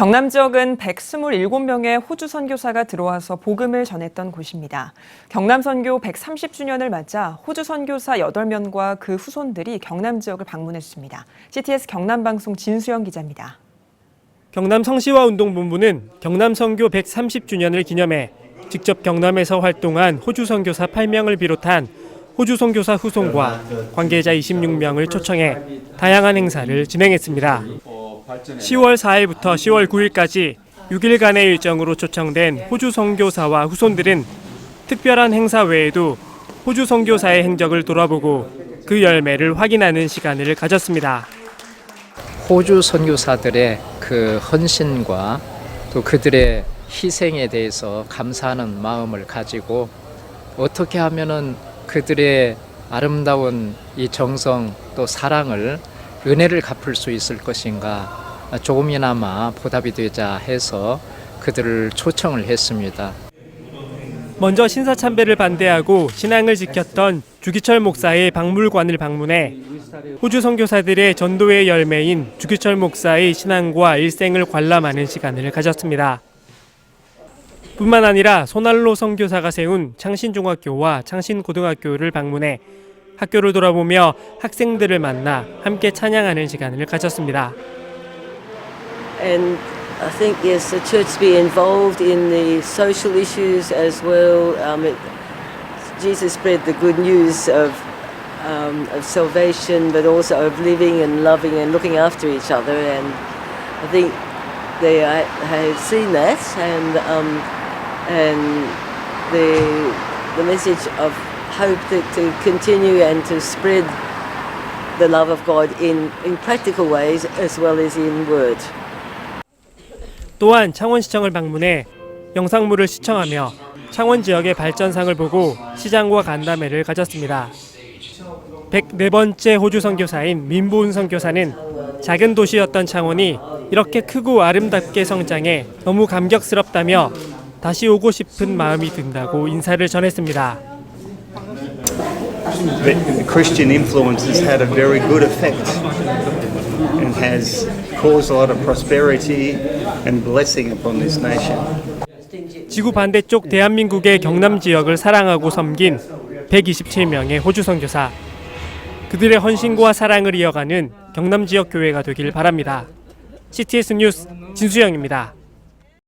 경남 지역은 127명의 호주 선교사가 들어와서 복음을 전했던 곳입니다. 경남 선교 130주년을 맞아 호주 선교사 8명과 그 후손들이 경남 지역을 방문했습니다. CTS 경남 방송 진수영 기자입니다. 경남 성시화 운동본부는 경남 선교 130주년을 기념해 직접 경남에서 활동한 호주 선교사 8명을 비롯한 호주 선교사 후손과 관계자 26명을 초청해 다양한 행사를 진행했습니다. 10월 4일부터 10월 9일까지 6일간의 일정으로 초청된 호주 선교사와 후손들은 특별한 행사 외에도 호주 선교사의 행적을 돌아보고 그 열매를 확인하는 시간을 가졌습니다. 호주 선교사들의 그 헌신과 또 그들의 희생에 대해서 감사하는 마음을 가지고 어떻게 하면은 그들의 아름다운 이 정성 또 사랑을 은혜를 갚을 수 있을 것인가 조금이나마 보답이 되자 해서 그들을 초청을 했습니다. 먼저 신사참배를 반대하고 신앙을 지켰던 주기철 목사의 박물관을 방문해 호주 선교사들의 전도의 열매인 주기철 목사의 신앙과 일생을 관람하는 시간을 가졌습니다. 뿐만 아니라 손알로 선교사가 세운 창신중학교와 창신고등학교를 방문해 학교를 돌아보며 학생들을 만나 함께 찬양하는 시간을 가졌습니다. And I think, yes, the church be involved in the social issues as well. Um, it, Jesus spread the good news of, um, of salvation, but also of living and loving and looking after each other. And I think they uh, have seen that, and, um, and the, the message of hope that to continue and to spread the love of God in, in practical ways as well as in word. 또한 창원시청을 방문해 영상물을 시청하며 창원 지역의 발전상을 보고 시장과 간담회를 가졌습니다. 104번째 호주 선교사인 민보은 선교사는 작은 도시였던 창원이 이렇게 크고 아름답게 성장해 너무 감격스럽다며 다시 오고 싶은 마음이 든다고 인사를 전했습니다. The Christian influence has had a very good effect and has caused a lot of prosperity and blessing upon this nation. 지구 반대쪽 대한민국의 경남 지역을 사랑하고 섬긴 127명의 호주 선교사. 그들의 헌신과 사랑을 이어가는 경남 지역 교회가 되길 바랍니다. CTS 뉴스 진수영입니다.